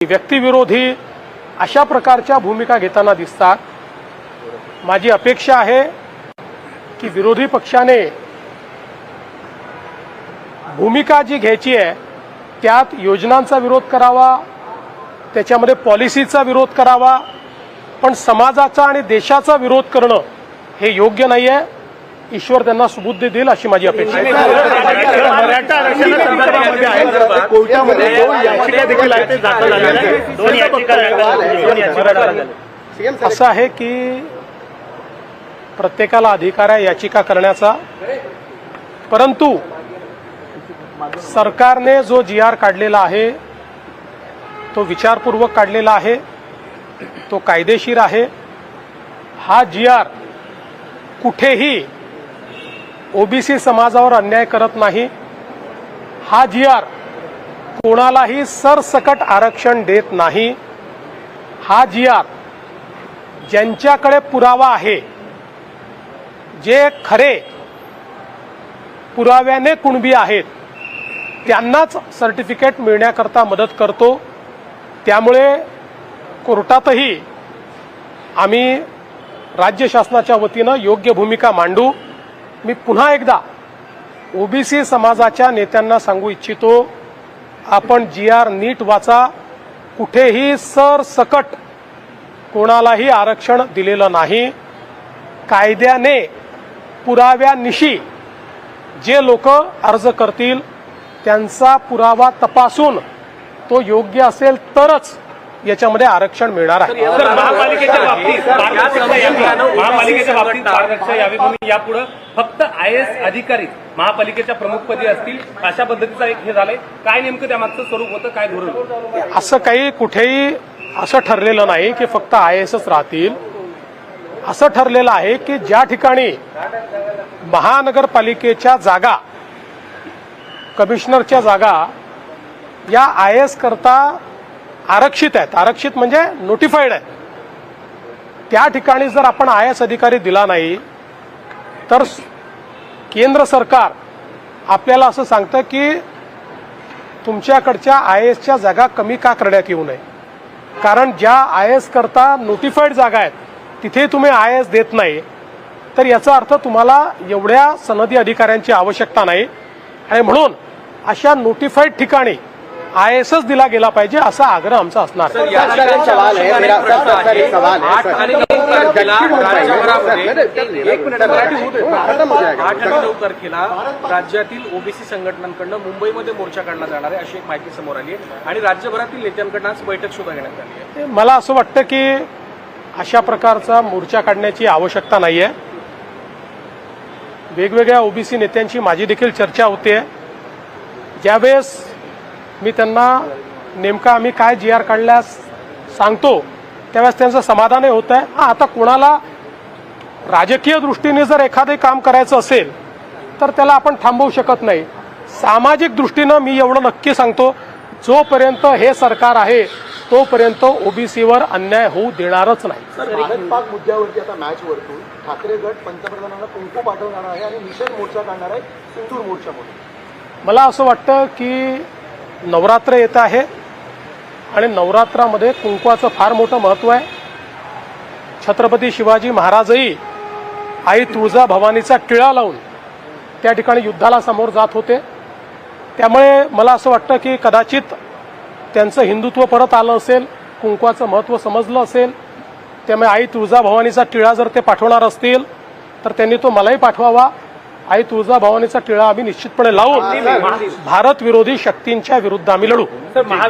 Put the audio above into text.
व्यक्तिविरोधी अशा प्रकारच्या भूमिका घेताना दिसतात. माझी अपेक्षा आहे की विरोधी पक्षाने भूमिका जी घ्यायची आहे त्यात योजनांचा विरोध करावा त्याच्यामध्ये पॉलिसीचा विरोध करावा पण समाजाचा आणि देशाचा विरोध करणं हे योग्य नाही आहे ईश्वर त्यांना सुबुद्धी देईल अशी माझी अपेक्षा आहे. मराठा आरक्षणासंदर्भामध्ये आहे. कोर्टामध्ये दोन याचिका देखील आहेत. ते दाखल झालेल्या आहेत. दोन याचिका दोन याचिका दाखल झाल्या. असं आहे की प्रत्येकाला अधिकार आहे याचिका करण्याचा. परंतु सरकारने जो जी आर काढलेला आहे तो विचारपूर्वक काढलेला आहे तो कायदेशीर आहे. हा जी आर कुठेही ओबीसी समाजावर अन्याय करत नाही. हा जी आर कोणालाही सरसकट आरक्षण देत नाही. हा जी आर ज्यांच्याकडे पुरावा आहे जे खरे पुराव्याने कुणबी आहेत त्यांनाच सर्टिफिकेट मिळण्याकरता मदत करतो. त्यामुळे कोर्टातही आम्ही राज्य शासनाच्या वतीनं योग्य भूमिका मांडू. मी पुन्हा एकदा ओबीसी समाजाच्या नेत्यांना सांगू इच्छितो आपण जी आर नीट वाचा कुठेही सरसकट कोणालाही आरक्षण दिलेलं नाही. कायद्याने पुराव्यानिशी जे लोक अर्ज करतील त्यांचा पुरावा तपासून तो योग्य असेल तरच याच्यामध्ये आरक्षण मिळणार आहे. तर महापालिकेच्या बाबतीत महापालिकेच्या बाबतीत पारदर्शकता यावी म्हणून यापुढे फक्त आय एस अधिकारी महापालिकेच्या प्रमुखपदी असतील अशा पद्धतीचं एक हे झालंय. काय नेमकं त्यामागचं स्वरूप होतं काय धोरण होतं? असं काही कुठेही असं ठरलेलं नाही की फक्त आय एसच राहतील. असं ठरलेलं आहे की ज्या ठिकाणी महानगरपालिकेच्या जागा कमिशनरच्या जागा या आय एस करता आरक्षित आहेत. आरक्षित म्हणजे नोटिफाईड आहेत. त्या ठिकाणी जर आपण आय एस अधिकारी दिला नाही तर केंद्र सरकार आपल्याला असं सांगतं की तुमच्याकडच्या आय एसच्या जागा कमी का करण्यात येऊ नये. कारण ज्या आय एस करता नोटिफाईड जागा आहेत तिथे तुम्ही आय एस देत नाही तर याचा अर्थ तुम्हाला एवढ्या सनदी अधिकाऱ्यांची आवश्यकता नाही. आणि म्हणून अशा नोटिफाईड ठिकाणी आय एसच दिला गेला पाहिजे असा आग्रह आमचा असणार है है तारखेला राज्यातील ओबीसी संघटनांकडनं मुंबईमध्ये मोर्चा काढला जाणार आहे अशी एक माहिती समोर आली आहे. आणि राज्यभरातील नेत्यांकडनं आज बैठक सुद्धा घेण्यात आली आहे. मला असं वाटतं की अशा प्रकारचा मोर्चा काढण्याची आवश्यकता नाही आहे वेगवेगळ्या ओबीसी नेत्यांची माझी देखील चर्चा होते. ज्यावेळेस मी त्यांना नेमका आम्ही काय जी आर काढल्यास सांगतो त्यावेळेस त्यांचं समाधानही होत आहे हा आता कोणाला राजकीय दृष्टीने जर एखादे काम करायचं असेल तर त्याला आपण थांबवू शकत नाही. सामाजिक दृष्टीनं मी एवढं नक्की सांगतो जोपर्यंत हे सरकार आहे तोपर्यंत ओबीसीवर अन्याय होऊ देणारच नाही. पाक मुद्द्यावरती आता मॅच वरतून ठाकरे गट पंतप्रधानांना कुंकू पाठवणार आहे आणि निषेध मोर्चा काढणार आहे मोर्चा म्हणून. मला असं वाटतं की नवरात्र येत आहे आणि नवरात्रामध्ये कुंकवाचं फार मोठं महत्त्व आहे. छत्रपती शिवाजी महाराजही आई तुळजा भवानीचा टिळा लावून त्या ठिकाणी युद्धाला समोर जात होते. त्यामुळे मला असं वाटतं की कदाचित त्यांचं हिंदुत्व परत आलं असेल कुंकवाचं महत्त्व समजलं असेल. त्यामुळे आई तुळजाभवानीचा टिळा जर ते पाठवणार असतील तर त्यांनी तो मलाही पाठवावा. आई तुळजाभवानीचा टिळा आम्ही निश्चितपणे लावून भारत विरोधी शक्तींच्या विरुद्ध आम्ही लढू.